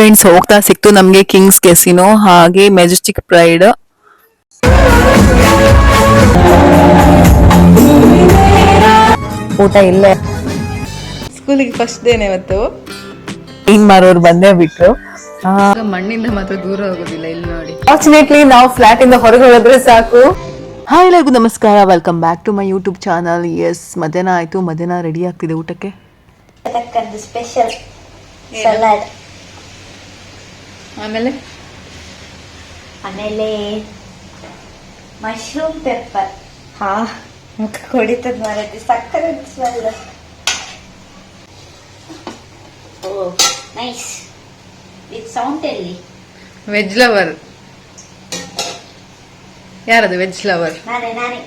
Friends ಹೋಗ್ತಾ ಸಿಕ್ತು ನಮಗೆ ಕಿಂಗ್ಸ್ ಕೆಸಿನೋ ಹಾಗೆ ಮೆಜೆಸ್ಟಿಕ್ ಪ್ರೈಡ್ ಊಟ ಇಲ್ಲ. ಸ್ಕೂಲಿಗೆ ಫಸ್ಟ್ ಡೇನೆ ಇವತ್ತು. ಕ್ಲೀನ್ ಮಾರೋರು ಬಂದೇ ಬಿಟ್ರು. ಮಣ್ಣಿಂದ ಮಾತ್ರ ದೂರ ಹೋಗೋದಿಲ್ಲ ಇಲ್ಲಿ ನೋಡಿ. ಫಾರ್ಚುನೇಟ್ಲಿ ನಾವು ಫ್ಲಾಟ್ ಇಂದ ಹೊರಗೆ ಹೋದ್ರೆ ಸಾಕು. ಹಾಯ್ ಎಲ್ಲರಿಗೂ ನಮಸ್ಕಾರ. Welcome back to my YouTube channel yes ಮಧ್ಯಾಹ್ನ ಆಯ್ತು. ಮಧ್ಯಾಹ್ನ ರೆಡಿ ಆಗ್ತಿದೆ ಊಟಕ್ಕೆ. ಸ್ಪೆಷಲ್ ಸಲಾಡ್ ಆಮೇಲೆ? ಆಮೇಲೆ ಮಶ್ರೂಮ್ ಪೆಪ್ಪರ್ ಹಾ ಮುಖ ಹೊಡಿತದ ಮಾರೈತಿ. ಸಕ್ಕರೆ ಸ್ಮೆಲ್ ಓ ನೈಸ್ ಇದು ಸೌಂಡ್ ಎಲ್ಲಿ? ವೆಜ್ ಲವರ್ ಯಾರದು ವೆಜ್ ಲವರ್ ನಾನೇ ನಾನೇ.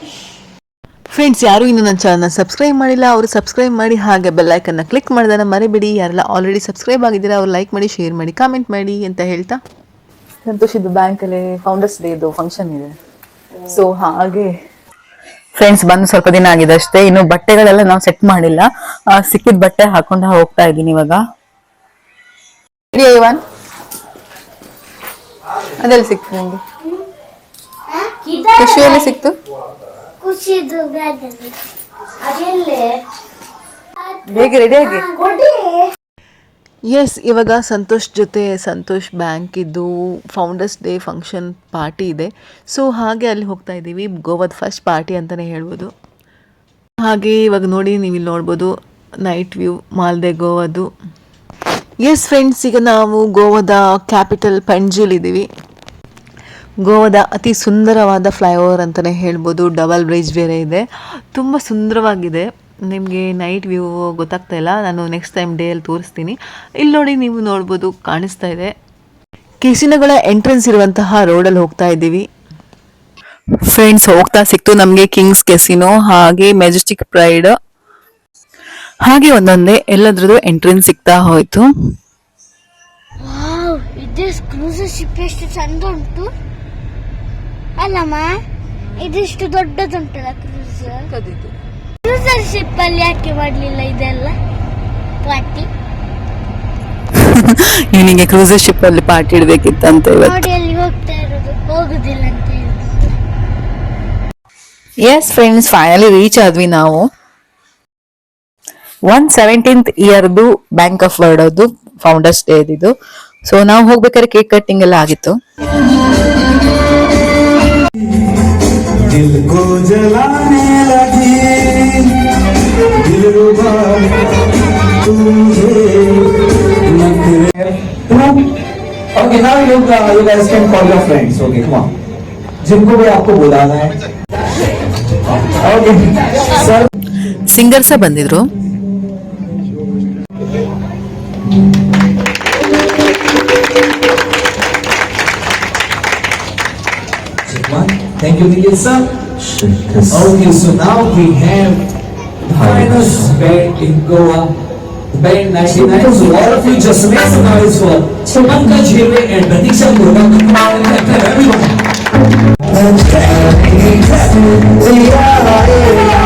ಫ್ರೆಂಡ್ಸ್ ಯಾರು ಇನ್ನು ನನ್ನ ಚಾನಲ್ನ ಸಬ್ಸ್ಕ್ರೈಬ್ ಮಾಡಿಲ್ಲ ಅವರು ಸಬ್ಸ್ಕ್ರೈಬ್ ಮಾಡಿ ಹಾಗೆ ಬೆಲ್ಲೈಕನ್ನ ಕ್ಲಿಕ್ ಮಾಡಿದಾನ ಮರಿಬೇಡಿ. ಯಾರೆಲ್ಲ ಆಲ್ರೆಡಿ ಸಬ್ಸ್ಕ್ರೈಬ್ ಆಗಿದ್ದೀರಾ ಅವ್ರು ಲೈಕ್ ಮಾಡಿ ಶೇರ್ ಮಾಡಿ ಕಾಮೆಂಟ್ ಮಾಡಿ ಅಂತ ಹೇಳ್ತಾ. ಸಂತೋಷ್ ಇದು ಬ್ಯಾಂಕಲ್ಲಿ ಫೌಂಡರ್ಸ್ ಡೇ ಇದು ಫಂಕ್ಷನ್ ಇದೆ. ಸೊ ಹಾಗೆ. ಫ್ರೆಂಡ್ಸ್ ಬಂದು ಸ್ವಲ್ಪ ದಿನ ಆಗಿದೆ ಅಷ್ಟೇ ಇನ್ನು ಬಟ್ಟೆಗಳೆಲ್ಲ ನಾವು ಸೆಟ್ ಮಾಡಿಲ್ಲ. ಸಿಕ್ಕಿದ ಬಟ್ಟೆ ಹಾಕೊಂಡು ಹೋಗ್ತಾ ಇದ್ದೀನಿ ಇವಾಗ. ಅದೆಲ್ಲ ಅದೆಲ್ಲಿ ಸಿಕ್ತು ನಿಮ್ಗೆ ಖುಷಿಯಲ್ಲಿ ಸಿಕ್ತು? ಖುಷಿದು ಬೇಗ ರೆಡಿ ಆಗಿ? ಕೊಡಿ. ಎಸ್ ಇವಾಗ ಸಂತೋಷ್ ಜೊತೆ ಸಂತೋಷ್ ಬ್ಯಾಂಕ್ ಇದ್ದು ಫೌಂಡರ್ಸ್ ಡೇ ಫಂಕ್ಷನ್ ಪಾರ್ಟಿ ಇದೆ. ಸೊ ಹಾಗೆ ಅಲ್ಲಿ ಹೋಗ್ತಾ ಇದ್ದೀವಿ. ಗೋವಾದ ಫಸ್ಟ್ ಪಾರ್ಟಿ ಅಂತಲೇ ಹೇಳ್ಬೋದು. ಹಾಗೆ ಇವಾಗ ನೋಡಿ ನೀವು ಇಲ್ಲಿ ನೋಡ್ಬೋದು ನೈಟ್ ವ್ಯೂ ಮಾಲ್ದೆ ಗೋವಾದು. ಎಸ್ ಫ್ರೆಂಡ್ಸ್ ಈಗ ನಾವು ಗೋವಾದ ಕ್ಯಾಪಿಟಲ್ ಪಂಜಿಲ್ ಇದ್ದೀವಿ. ಗೋವಾದ ಅತಿ ಸುಂದರವಾದ ಫ್ಲೈಓವರ್ ಅಂತಲೇ ಹೇಳ್ಬೋದು. ಡಬಲ್ ಬ್ರಿಡ್ಜ್ ಬೇರೆ ಇದೆ. ತುಂಬ ಸುಂದರವಾಗಿದೆ. ನಿಮಗೆ ನೈಟ್ ವ್ಯೂ ಗೊತ್ತಾಗ್ತಾ ಇಲ್ಲ. ನಾನು ನೆಕ್ಸ್ಟ್ ಟೈಮ್ ಡೇ ಅಲ್ಲಿ ತೋರಿಸ್ತೀನಿ. ಇಲ್ಲಿ ನೋಡಿ ನೀವು ನೋಡ್ಬೋದು, ಕಾಣಿಸ್ತಾ ಇದೆ. ಕೆಸಿನಗಳ ಎಂಟ್ರೆನ್ಸ್ ಇರುವಂತಹ ರೋಡಲ್ಲಿ ಹೋಗ್ತಾ ಇದ್ದೀವಿ. ಫ್ರೆಂಡ್ಸ್, ಹೋಗ್ತಾ ಸಿಕ್ತು ನಮಗೆ ಕಿಂಗ್ಸ್ ಕೆಸಿನೋ, ಹಾಗೆ ಮೆಜೆಸ್ಟಿಕ್ ಪ್ರೈಡ್. ಹಾಗೆ ಒಂದೊಂದೇ ಎಲ್ಲದ್ರದ್ದು ಎಂಟ್ರೆನ್ಸ್ ಸಿಗ್ತಾ ಹೋಯ್ತು. ಎಷ್ಟು ಚಂದ ಉಂಟು. ಅಲ್ಲಮ್ಮ ಇದಿಷ್ಟು ದೊಡ್ಡದುಂಟಲ್ಲ ಕ್ರೂಸರ್ ಕ್ರೂಸರ್ ಶಿಪ್ ಅಲ್ಲಿ ಯಾಕೆ ಮಾಡ್ಲಿಲ್ಲ ಇದೆಲ್ಲ? ಪಾರ್ಟಿ? ಇವನಿಗೆ ಕ್ರೂಸರ್ ಶಿಪ್ ಅಲ್ಲಿ ಪಾರ್ಟಿ ಇಡ್ಬೇಕಿತ್ತಂತ ಇವತ್ತು. ನೋಡಿ ಅಲ್ಲಿ ಹೋಗ್ತಾ ಇರೋದು. ಹೋಗುದಿಲ್ಲ ಅಂತ ಎಸ್ ಫ್ರೆಂಡ್ಸ್ ಫೈನಲಿ ರೀಚ್ ಆದ್ವಿ ನಾವು. ಒನ್ ಸೆವೆಂಟೀನ್ತ್ ಇಯರ್ದು ಬ್ಯಾಂಕ್ ಆಫ್ ಬರೋಡದು ಫೌಂಡರ್ಸ್ ಡೇ ಇದು ಸೊ ನಾವು ಹೋಗ್ಬೇಕಾದ್ರೆ ಕೇಕ್ ಕಟ್ಟಿಂಗ್ ಎಲ್ಲ ಆಗಿತ್ತು. दिल को जलाने लगी दिलरुबा तुझे नखरे okay now you you guys can call your friends okay come on जिनको भी आपको बुलाना है ओके सर ಸಿಂಗರ್ಸ ಬಂದಿದ್ರು Thank you, Nikhil sir. Okay, so now we have finest band in Goa, band 99. So all of you just make some noise for Pankaj Hirve and Pratiksha Murga. Everyone.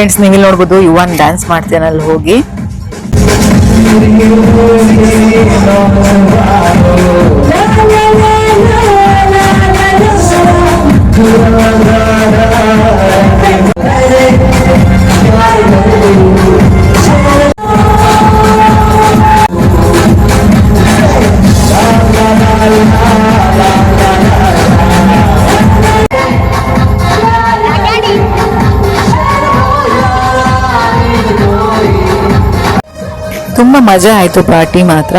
Friends ನೀವು ಇಲ್ಲಿ ನೋಡ್ಬೋದು Yuvan dance ಮಾಡ್ತೇನೆ ಅಲ್ಲಿ ಹೋಗಿ Thank you. ತುಂಬ ಮಜಾ ಆಯಿತು party ಮಾತ್ರ.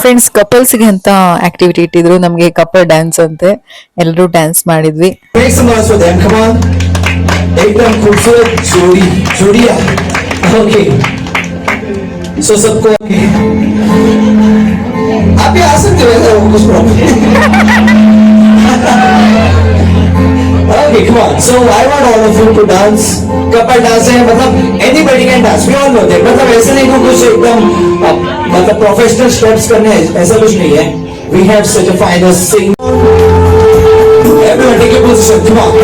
ಫ್ರೆಂಡ್ಸ್ ಕಪಲ್ಸ್ಗೆ ಅಂತ ಆಕ್ಟಿವಿಟಿ ಇಟ್ಟಿದ್ರು? ನಮಗೆ ಕಪಲ್ ಡ್ಯಾನ್ಸ್ ಅಂತೆ. ಎಲ್ಲರೂ ಡ್ಯಾನ್ಸ್ ಮಾಡಿದ್ವಿ. Make big one. So I want all of you to dance. Couple dance है मतलब anybody can dance we all know that मतलब ऐसे नहीं कि कुछ एकदम मतलब प्रोफेशनल स्टेप्स करने ऐसा कुछ नहीं है. We have such a final sing everybody के position come on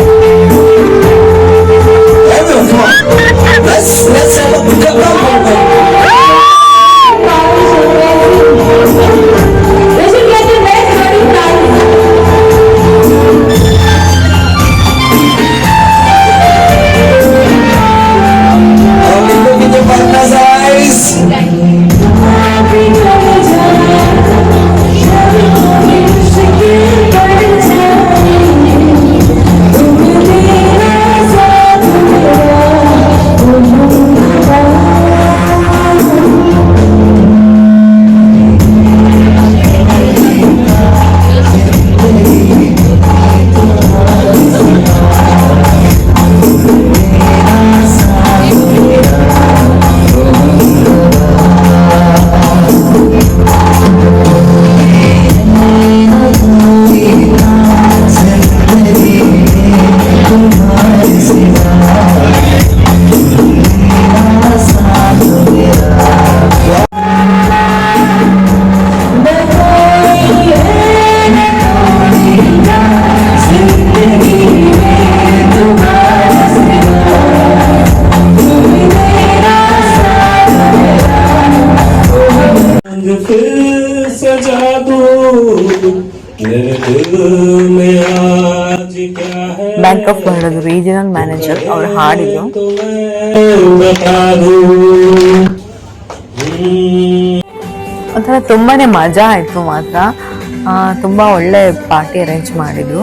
everyone come on let's let's have a good रंग फिर सजा दो मेरे दिल में आज क्या है ಬ್ಯಾಂಕ್ ಆಫ್ ಬರೋಡದ ರೀಜನಲ್ ಮ್ಯಾನೇಜರ್ ಅವ್ರು ಹಾಡಿದ್ದು तो मैं बता दूं ಒಂಥರ ತುಂಬಾನೇ ಮಜಾ ಆಯ್ತು ಮಾತ್ರ ಆ, ತುಂಬಾ ಒಳ್ಳೆ ಪಾರ್ಟಿ ಅರೇಂಜ್ ಮಾಡಿದ್ರು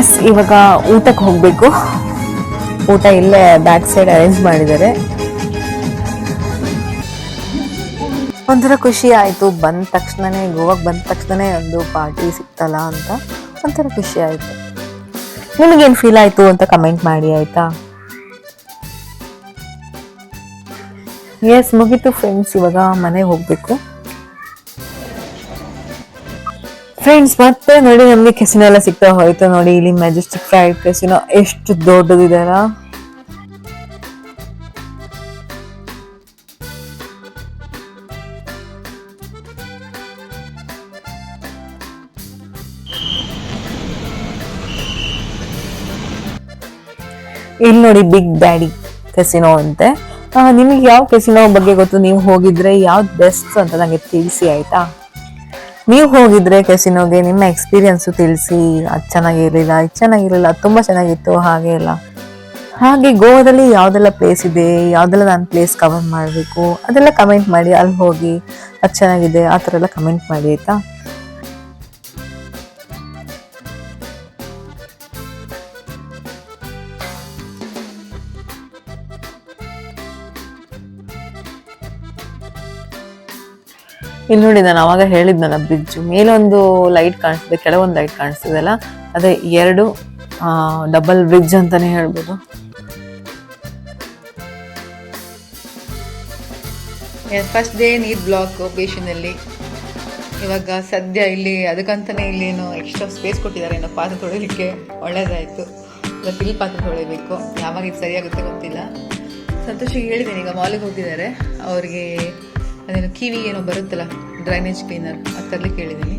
ಎಸ್ ಇವಾಗ ಊಟಕ್ಕೆ ಹೋಗಬೇಕು. ಊಟ ಇಲ್ಲೇ ಬ್ಯಾಕ್ ಸೈಡ್ ಅರೇಂಜ್ ಮಾಡಿದ್ದಾರೆ. ಒಂಥರ ಖುಷಿ ಆಯಿತು. ಬಂದ ತಕ್ಷಣನೇ ಗೋವಾಗೆ ಬಂದ ತಕ್ಷಣನೇ ಒಂದು ಪಾರ್ಟಿ ಸಿಕ್ತಲ್ಲ ಅಂತ ಒಂಥರ ಖುಷಿ ಆಯಿತು. ನಿಮಗೇನು ಫೀಲ್ ಆಯಿತು ಅಂತ ಕಮೆಂಟ್ ಮಾಡಿ, ಆಯಿತಾ? ಎಸ್ ಮುಗೀತು ಫ್ರೆಂಡ್ಸ್ ಇವಾಗ ಮನೆಗೆ ಹೋಗ್ಬೇಕು. ಫ್ರೆಂಡ್ಸ್ ಮತ್ತೆ ನೋಡಿ ನಮಗೆ ಕೆಸಿನೋ ಎಲ್ಲ ಸಿಗ್ತಾ ಹೋಯ್ತು ನೋಡಿ ಇಲ್ಲಿ ಮೆಜೆಸ್ಟಿಕ್ ಫ್ರೈಡ್ ಕೆಸಿನೋ ಎಷ್ಟು ದೊಡ್ಡದಿದಾರ ಇಲ್ಲಿ ನೋಡಿ ಬಿಗ್ ಡ್ಯಾಡಿ ಕೆಸಿನೋ ಅಂತೆ. ನಿಮಗೆ ಯಾವ ಕೆಸಿನೋ ಬಗ್ಗೆ ಗೊತ್ತು? ನೀವು ಹೋಗಿದ್ರೆ ಯಾವ್ದು ಬೆಸ್ಟ್ ಅಂತ ನನಗೆ ತಿಳಿಸಿ, ಆಯ್ತಾ? ನೀವು ಹೋಗಿದ್ರೆ ಕೆಸಿನೋಗೆ ನಿಮ್ಮ ಎಕ್ಸ್ಪೀರಿಯನ್ಸ್ ತಿಳಿಸಿ, ಅದು ಚೆನ್ನಾಗಿರಲಿಲ್ಲ, ಇದು ಚೆನ್ನಾಗಿರಲಿಲ್ಲ ತುಂಬ ಚೆನ್ನಾಗಿತ್ತು, ಹಾಗೆ ಎಲ್ಲ. ಹಾಗೆ ಗೋವಾದಲ್ಲಿ ಯಾವುದೆಲ್ಲ ಪ್ಲೇಸ್ ಇದೆ, ಯಾವುದೆಲ್ಲ ನಾನು ಪ್ಲೇಸ್ ಕವರ್ ಮಾಡಬೇಕು, ಅದೆಲ್ಲ ಕಮೆಂಟ್ ಮಾಡಿ, ಅಲ್ಲಿ ಹೋಗಿ ಅದು ಚೆನ್ನಾಗಿದೆ, ಆ ಥರ ಎಲ್ಲ ಕಮೆಂಟ್ ಮಾಡಿ, ಆಯಿತಾ? ಇಲ್ಲಿ ನೋಡಿ, ನಾನು ಅವಾಗ ಹೇಳಿದ್ನಲ್ಲ ಬ್ರಿಡ್ಜ್ ಮೇಲೊಂದು ಲೈಟ್ ಕಾಣಿಸ್ತಿದೆ, ಕೆಳಗೊಂದು ಲೈಟ್ ಕಾಣಿಸ್ತಿದೆಲ್ಲ ಅದೇ ಎರಡು ಡಬಲ್ ಬ್ರಿಡ್ಜ್ ಅಂತಾನೆ ಹೇಳ್ಬೋದು. ಫಸ್ಟ್ ಡೇ ನೀರ್ ಬ್ಲಾಕ್ ಬೇಷನಲ್ಲಿ ಇವಾಗ ಸದ್ಯ ಇಲ್ಲಿ, ಅದಕ್ಕಂತಾನೆ ಇಲ್ಲಿ ಏನು ಎಕ್ಸ್ಟ್ರಾ ಸ್ಪೇಸ್ ಕೊಟ್ಟಿದ್ದಾರೆ ಏನೋ ಪಾತ್ರೆ ತೊಳಿಲಿಕ್ಕೆ ಒಳ್ಳೇದಾಯಿತು. ಇವಾಗ ಇಲ್ಲಿ ಪಾತ್ರೆ ತೊಳಿಬೇಕು ಯಾವಾಗ ಇದು ಸರಿಯಾಗುತ್ತೆ ಗೊತ್ತಿಲ್ಲ. ಸಂತೋಷಿಗೆ ಹೇಳಿದ್ದೀನಿ ಈಗ ಮಾಲಿಗೆ ಹೋಗಿದ್ದಾರೆ. ಅವ್ರಿಗೆ ಅದೇನು ಕಿವಿ ಏನೋ ಬರುತ್ತಲ್ಲ ಡ್ರೈನೇಜ್ ಕ್ಲೀನರ್ ಅದು ತರ್ಲಿಕ್ಕೆ ಹೇಳಿದ್ದೀನಿ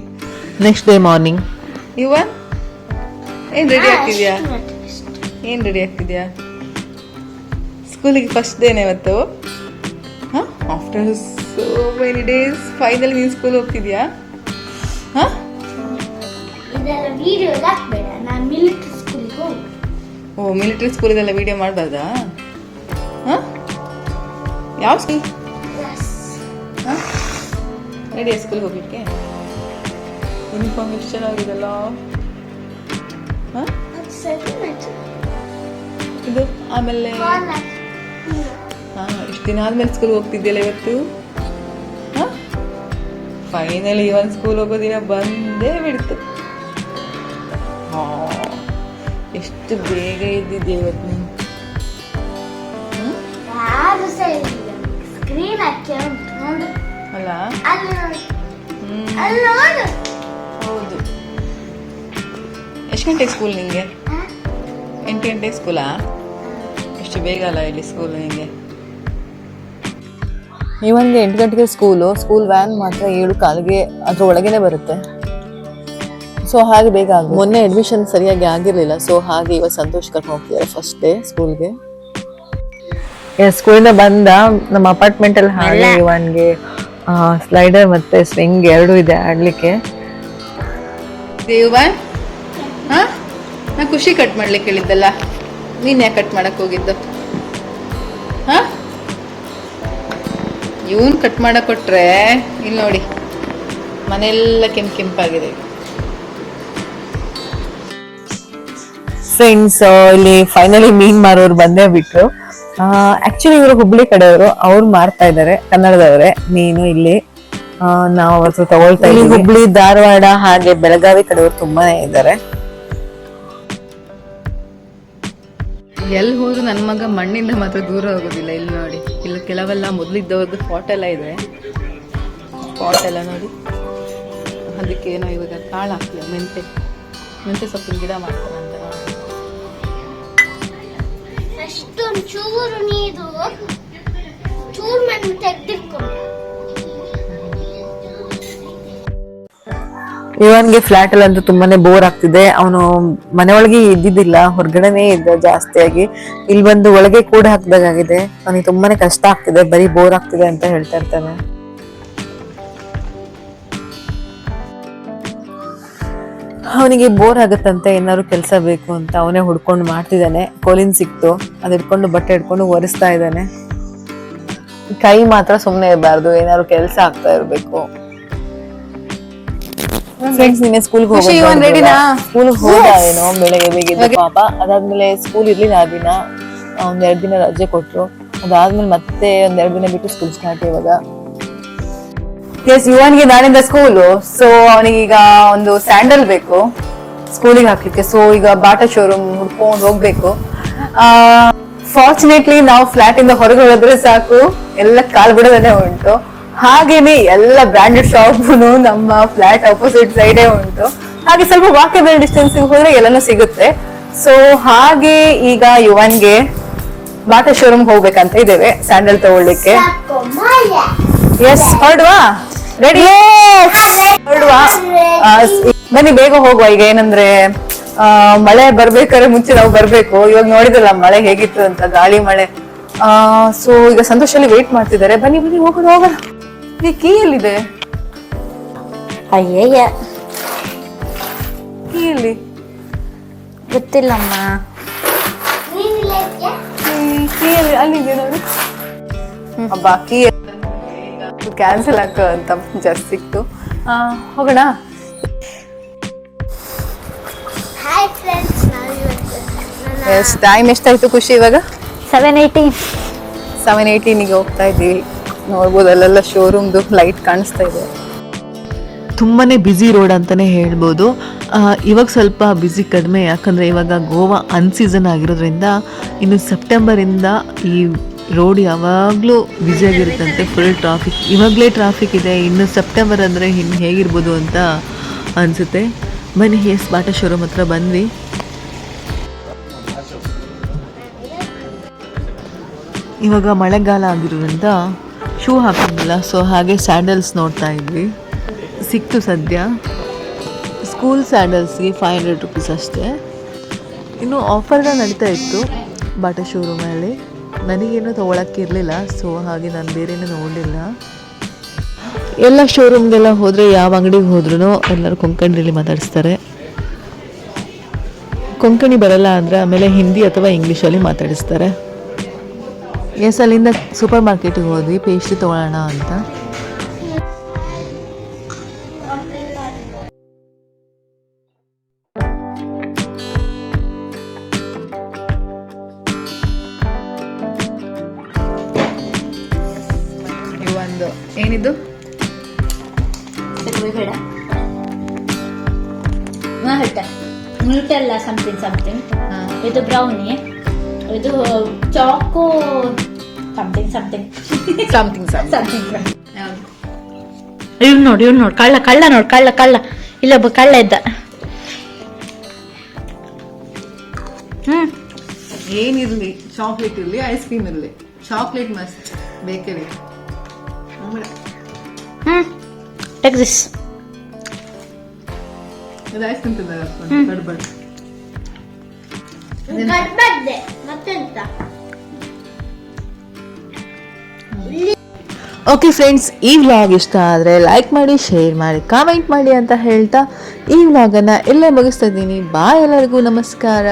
ನೆಕ್ಸ್ಟ್ ಡೇ ಮಾರ್ನಿಂಗ್ ಇವನ್ ಏನು ರೆಡಿ ಆಗ್ತಿದ್ಯಾ? ಏನು ರೆಡಿ ಆಗ್ತಿದ್ಯಾ? ಸ್ಕೂಲಿಗೆ ಫಸ್ಟ್ ಡೇನೇ ಇವತ್ತು? ಹಾಂ? After so many days final ನೀನು ಸ್ಕೂಲ್ ಹೋಗ್ತಿದ್ಯಾ? ಹಾಂ? ಇದೆಲ್ಲ ವಿಡಿಯೋ ಹಾಕ್ಬೇಡ ನಾನು ಮಿಲಿಟರಿ ಸ್ಕೂಲಿಗೆ ಹೋಗಿ ಓ ಮಿಲಿಟ್ರಿ ಸ್ಕೂಲಿದೆಲ್ಲ ವಿಡಿಯೋ ಮಾಡಬಾರ್ದಾ? ಹಾಂ? ಯಾವ ಸ್ಕೂಲ್ ರೆಡಿಯಾ ಸ್ಕೂಲ್ಗೆ ಹೋಗ್ಲಿಕ್ಕೆ? ಯೂನಿಫಾರ್ಮ್ ಎಷ್ಟು ಚೆನ್ನಾಗಿದೆಲ್ಲ ಇದು ಆಮೇಲೆ ಹಾಂ, ಇಷ್ಟು ದಿನ ಆದ್ಮೇಲೆ ಸ್ಕೂಲ್ ಹೋಗ್ತಿದ್ದಿಲ್ಲ ಇವತ್ತು? ಹಾಂ? ಫೈನಲಿ ಇವನ್ ಸ್ಕೂಲ್ ಹೋಗೋ ದಿನ ಬಂದೇ ಬಿಡ್ತು. ಎಷ್ಟು ಬೇಗ ಇದ್ದಿದ್ದೆ ಇವತ್ತು ನೀನು? ಸ್ಕ್ರೀನ್ ಹಾಕಿ ಅಲ್ಲ? ಹೌದು. ಎಷ್ಟು ಗಂಟೆಗೆ ಸ್ಕೂಲ್ ನಿಂಗೆ? ಹ? ಎಂಟು ಗಂಟೆಗೆ ಸ್ಕೂಲಾ ಎಷ್ಟು ಬೇಗ ಅಲ್ಲ ಇಲ್ಲಿ ಸ್ಕೂಲ್ ನಿಂಗೆ? ಇವನ್ಗೆ ಎಂಟು ಗಂಟೆಗೆ ಸ್ಕೂಲು ಸ್ಕೂಲ್ ವ್ಯಾನ್ ಮಾತ್ರ ಏಳು ಕಾಲಿಗೆ ಅದ್ರ ಒಳಗೇನೆ ಬರುತ್ತೆ. ಸೊ ಹಾಗೆ ಬೇಗ ಆಗ ಮೊನ್ನೆ ಅಡ್ಮಿಷನ್ ಸರಿಯಾಗಿ ಆಗಿರಲಿಲ್ಲ ಸೊ ಹಾಗೆ ಇವಾಗ ಸಂತೋಷ್ ಕರ್ಕೊಂಡು ಹೋಗ್ತಿದ್ದಾರೆ ಫಸ್ಟ್ ಡೇ ಸ್ಕೂಲ್ಗೆ ಸ್ಕೂಲಿಂದ ಬಂದ ನಮ್ಮ ಅಪಾರ್ಟ್ಮೆಂಟ್ ಅಲ್ಲಿ ಹಾಗೆ ಇವನ್ಗೆ ಸ್ಲೈಡರ್ ಮತ್ತೆ ಸ್ವಿಂಗ್ ಎರಡು ಇದೆ ಆಡ್ಲಿಕ್ಕೆ. ಹಾ? ನಾ ಖುಷಿ ಕಟ್ ಮಾಡ್ಲಿಕ್ಕೆ ಹೇಳಿದ್ದಲ್ಲ. ನೀನ್ ಯಾಕೆ ಕಟ್ ಮಾಡಕ್ ಹೋಗಿದ್ದು? ಹಾ? ಇವನ್ ಕಟ್ ಮಾಡಕ್ ಕೊಟ್ರೆ ಇಲ್ಲಿ ನೋಡಿ ಮನೆಲ್ಲ ಕೆಂಪ್ ಕೆಂಪಾಗಿದೆ ಫ್ರೆಂಡ್ಸ್ ಇಲ್ಲಿ ಫೈನಲಿ ಮೀನ್ ಮಾರೋರು ಬಂದೇ ಬಿಟ್ರು. ಆಕ್ಚುಲಿ ಇವರು ಹುಬ್ಳಿ ಕಡೆಯವರು ಅವ್ರು ಮಾರ್ತಾ ಇದ್ದಾರೆ ಕನ್ನಡದವರೇ ಮೀನು ಇಲ್ಲಿ. ಆ, ನಾವು ಅವತ್ತು ತಗೊಳ್ತಾ ಇದ್ದೀವಿ. ಹುಬ್ಳಿ ಧಾರವಾಡ ಹಾಗೆ ಬೆಳಗಾವಿ ಕಡೆಯವರು ತುಂಬಾನೇ ಇದ್ದಾರೆ. ಎಲ್ಲಿ ಹೋದ್ರು ನನ್ನ ಮಗ ಮಣ್ಣಿಂದ ಮಾತ್ರ ದೂರ ಹೋಗೋದಿಲ್ಲ ಇಲ್ಲಿ ನೋಡಿ. ಇಲ್ಲಿ ಕೆಲವೆಲ್ಲ ಮೊದಲಿದ್ದವ್ರದ್ದು ಫೋಟೋ ಎಲ್ಲ ಇದೆ. ಫೋಟೋ ಎಲ್ಲ ನೋಡಿ. ಅದಕ್ಕೆ ಏನೋ ಇವಾಗ ಕಾಳು ಹಾಕ್ಲಿ ಮೆಂತೆ. ಮೆಂತೆ ಸೊಪ್ಪಿನ ಗಿಡ ಮಾಡ್ತಾರಂತೆ ಅಷ್ಟೊಂದು ಚೂರು ನೀರು ಚೂರು ಮಣ್ಣು ತೆಗೆದಿಟ್ಕೊಂಡು ಇವನ್ಗೆ ಫ್ಲಾಟ್ ಅಲ್ಲಿ ಅಂತೂ ತುಂಬಾನೇ ಬೋರ್ ಆಗ್ತಿದೆ. ಅವನು ಮನೆ ಒಳಗೆ ಇದ್ದಿದ್ದಿಲ್ಲ, ಹೊರಗಡೆನೇ ಇದ್ದ ಜಾಸ್ತಿಯಾಗಿ ಇಲ್ಲಿ ಬಂದು ಒಳಗೆ ಕೂಡ ಹಾಕ್ಬೇಕಾಗಿದೆ ಅವನಿಗೆ ತುಂಬಾನೇ ಕಷ್ಟ ಆಗ್ತಿದೆ, ಬರೀ ಬೋರ್ ಆಗ್ತಿದೆ ಅಂತ ಹೇಳ್ತಾ ಇರ್ತಾನೆ. ಅವನಿಗೆ ಬೋರ್ ಆಗುತ್ತಂತೆ ಏನಾದ್ರು ಕೆಲಸ ಬೇಕು ಅಂತ ಅವನೇ ಹುಡ್ಕೊಂಡು ಮಾಡ್ತಿದ್ದಾನೆ. ಕೋಲಿನ್ ಸಿಕ್ತು ಅದ್ ಹಿಡ್ಕೊಂಡು ಬಟ್ಟೆ ಹಿಡ್ಕೊಂಡು ಒರೆಸ್ತಾ ಇದ್ದಾನೆ. ಕೈ ಮಾತ್ರ ಸುಮ್ಮನೆ ಇರಬಾರ್ದು ಏನಾದ್ರು ಕೆಲಸ ಆಗ್ತಾ ಇರ್ಬೇಕು. ಫ್ರೆಂಡ್ಸ್ ನಿನ್ನೆ ಹೋದ ಏನೋ ಬೆಳಗ್ಗೆ ಪಾಪ. ಅದಾದ್ಮೇಲೆ ಸ್ಕೂಲ್ ಇರ್ಲಿಲ್ಲ ಆ ದಿನ. ಒಂದ್ ಎರಡ್ ದಿನ ರಜೆ ಕೊಟ್ರು. ಅದಾದ್ಮೇಲೆ ಮತ್ತೆ ಒಂದ್ ಎರಡ್ ದಿನ ಬಿಟ್ಟು ಸ್ಕೂಲ್ ಸ್ಟಾರ್ಟ್ ಇವಾಗ. ಎಸ್ ಯುವನ್ಗೆ ನಾನಿಂದ ಸ್ಕೂಲು ಸೊ ಅವನಿಗೀಗ ಒಂದು ಸ್ಯಾಂಡಲ್ ಬೇಕು. ಸ್ಕೂಲಿಗೆ ಹಾಕ್ಲಿಕ್ಕೆ. ಸೊ ಈಗ ಬಾಟಾ ಶೋರೂಮ್ ಹುಡ್ಕೊಂಡು ಹೋಗ್ಬೇಕು. ಫಾರ್ಚುನೇಟ್ಲಿ ನಾವು ಫ್ಲಾಟ್ ಇಂದ ಹೊರಗೆ ಹೋದ್ರೆ ಸಾಕು. ಎಲ್ಲ ಕಾಲ್ ಬಿಡೋದೇ ಉಂಟು. ಹಾಗೇನೆ ಎಲ್ಲ ಬ್ರಾಂಡೆಡ್ ಶಾಪ್ನು ನಮ್ಮ ಫ್ಲಾಟ್ ಅಪೋಸಿಟ್ ಸೈಡೇ ಉಂಟು. ಹಾಗೆ ಸ್ವಲ್ಪ ವಾಕೇಬಲ್ ಡಿಸ್ಟೆನ್ಸ್ ಹೋದ್ರೆ ಎಲ್ಲನೂ ಸಿಗುತ್ತೆ. ಸೊ ಹಾಗೆ ಈಗ ಯುವನ್ಗೆ ಬಾಟಾ ಶೋರೂಮ್ ಹೋಗ್ಬೇಕಂತ ಇದ್ದೇವೆ ಸ್ಯಾಂಡಲ್ ತಗೊಳ್ಳಿಕ್ಕೆ. ಮಾಯ ಎಸ್ ಹೊರಡುವಾ? ರೆಡಿ ಹೊರಡುವಾ? ಬನ್ನಿ ಬೇಗ ಹೋಗುವ. ಈಗ ಏನಂದ್ರೆ ಮಳೆ ಬರ್ಬೇಕಾದ್ರೆ ಮುಂಚೆ ನಾವು ಬರ್ಬೇಕು. ಇವಾಗ ನೋಡಿದಲ್ಲ ಮಳೆ ಹೇಗಿತ್ತು ಅಂತ ಗಾಳಿ ಮಳೆ. ಆ ಸೊ ಈಗ ಸಂತೋಷಲ್ಲಿ ವೇಟ್ ಮಾಡ್ತಿದ್ದಾರೆ. ಬನ್ನಿ ಬನ್ನಿ ಹೋಗೋಣ ಹೋಗೋಣ. ಈ ಕೀ ಎಲ್ಲಿದೆ ಅಯ್ಯಯ್ಯ. ಕೀ ಎಲ್ಲಿ ಗೊತ್ತಿಲ್ಲಮ್ಮ. ಅಲ್ಲಿ ಕೀ ಎಲ್ಲಿ ಅಲ್ಲಿದೆ ನೋಡಿ. ಹಬ್ಬ ಕೀ ಕ್ಯಾನ್ಸಲ್ ಹಾಕೋ ಅಂತ ಜಸ್ಟ್ ಸಿಕ್ತು. ಆ, ಹೋಗೋಣ. ಹಾಯ್ ಫ್ರೆಂಡ್ಸ್ ನಾವು ಇವತ್ತು ನನ್ನ ಎಸ್ ಟೈಮ್ ಎಷ್ಟಾಯ್ತು ಖುಷಿ ಇವಾಗ? ಸೆವೆನ್ ಏಯ್ಟೀನ್ ಸೆವೆನ್ ಏಯ್ಟೀನಿಗೆ ಹೋಗ್ತಾ ಇದ್ದೀವಿ. ನೋಡ್ಬೋದು ಅಲ್ಲೆಲ್ಲ ಶೋರೂಮ್ದು ಲೈಟ್ ಕಾಣಿಸ್ತಾ ಇದೆ. ತುಂಬಾ ಬ್ಯುಸಿ ರೋಡ್ ಅಂತಲೇ ಹೇಳ್ಬೋದು. ಇವಾಗ ಸ್ವಲ್ಪ ಬ್ಯುಸಿ ಕಡಿಮೆ ಯಾಕಂದರೆ ಇವಾಗ ಗೋವಾ ಅನ್ಸೀಸನ್ ಆಗಿರೋದ್ರಿಂದ ಇನ್ನು ಸೆಪ್ಟೆಂಬರಿಂದ ಈ ರೋಡ್ ಯಾವಾಗಲೂ ಆಗಿರುತ್ತಂತೆ ಫುಲ್ ಟ್ರಾಫಿಕ್ ಇವಾಗಲೇ ಟ್ರಾಫಿಕ್ ಇದೆ, ಇನ್ನು ಸೆಪ್ಟೆಂಬರ್ ಅಂದರೆ ಇನ್ನು ಹೇಗಿರ್ಬೋದು ಅಂತ ಅನಿಸುತ್ತೆ. ಬನ್ನಿ, ಎಸ್, ಬಾಟ ಶೋರೂಮ್ ಹತ್ರ ಬಂದ್ವಿ ಇವಾಗ ಮಳೆಗಾಲ ಆಗಿರೋದ್ರಿಂದ ಶೂ ಹಾಕೊಂಡಿಲ್ಲ ಸೊ ಹಾಗೆ ಸ್ಯಾಂಡಲ್ಸ್ ನೋಡ್ತಾ ಇದ್ವಿ. ಸಿಕ್ತು ಸದ್ಯ. ಸ್ಕೂಲ್ ಸ್ಯಾಂಡಲ್ಸ್ಗೆ ಫೈವ್ ಹಂಡ್ರೆಡ್ ರುಪೀಸ್ ಅಷ್ಟೇ. ಇನ್ನು ಆಫರ್ಗಳು ನಡೀತಾ ಇತ್ತು, ಬಾಟ ಶೋರೂಮಲ್ಲಿ ನನಗೇನು ತೊಗೊಳಕ್ಕೆ ಇರಲಿಲ್ಲ ಸೊ ಹಾಗೆ ನಾನು ಬೇರೆನೂ ನೋಡಲಿಲ್ಲ. ಎಲ್ಲ ಶೋರೂಮ್ಗೆಲ್ಲ ಹೋದರೆ ಯಾವ ಅಂಗಡಿಗೆ ಹೋದ್ರೂ ಎಲ್ಲರೂ ಕೊಂಕಣಿಯಲ್ಲಿ ಮಾತಾಡಿಸ್ತಾರೆ. ಕೊಂಕಣಿ ಬರಲ್ಲ ಅಂದರೆ ಆಮೇಲೆ ಹಿಂದಿ ಅಥವಾ ಇಂಗ್ಲೀಷಲ್ಲಿ ಮಾತಾಡಿಸ್ತಾರೆ. ಎಸ್ ಅಲ್ಲಿಂದ ಸೂಪರ್ ಮಾರ್ಕೆಟಿಗೆ ಹೋದ್ವಿ ಪೇಸ್ಟ್ರಿ ತೊಗೊಳ್ಳೋಣ ಅಂತ. ನ್ಯೂಟೆಲ್ಲ ಸಮಥಿಂಗ್ ಸಮಥಿಂಗ್ ಇದು ಬ್ರೌನಿ ಇದು choco something something something something ಇವ್ನು ನೋಡಿ ಇವ್ನು ನೋಡಿ. ಕಳ್ಳ ಕಳ್ಳ ನೋಡಿ ಕಳ್ಳ ಕಳ್ಳ. ಇಲ್ಲೊಬ್ಬ ಕಳ್ಳ ಇದ್ದ. ಹ್ಮ್. ಏನಿರಲಿ ಚಾಕ್ಲೇಟ್ ಇರಲಿ ಐಸ್ ಕ್ರೀಮ್ ಇರಲಿ. Chocolate must bakery hmm. Take this ಇದು ಐಸ್ ಕ್ರೀಮ್ ತಿಂದಾಗ ಬಡ್ಬಡ್ ಮತ್ತೆಂತ? ಓಕೆ ಫ್ರೆಂಡ್ಸ್ ಈ ವ್ಲಾಗ್ ಇಷ್ಟ ಆದರೆ ಲೈಕ್ ಮಾಡಿ ಶೇರ್ ಮಾಡಿ ಕಾಮೆಂಟ್ ಮಾಡಿ ಅಂತ ಹೇಳ್ತಾ ಈ ವ್ಲಾಗನ್ನು ಇಲ್ಲೇ ಮುಗಿಸ್ತಾ ಇದ್ದೀನಿ. ಬಾಯ್ ಎಲ್ಲರಿಗೂ ನಮಸ್ಕಾರ.